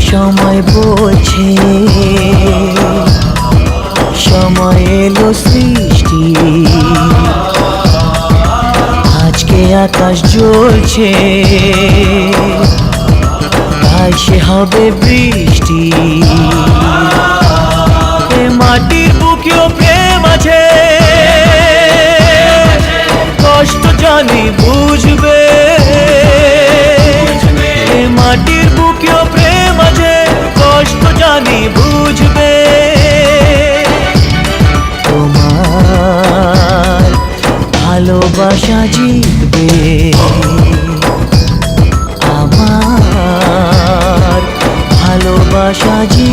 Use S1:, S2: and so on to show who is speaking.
S1: সময় বলছে। সময় এলো সৃষ্টি। আজকে আকাশ জ্বলছে। তাই সে হবে বৃষ্টি। মাটির বুকেও প্রেম আছে। কষ্ট জানি বুঝবে। বুঝবে। তোমার ভালোবাসা জিতবে। আমার ভালোবাসা জি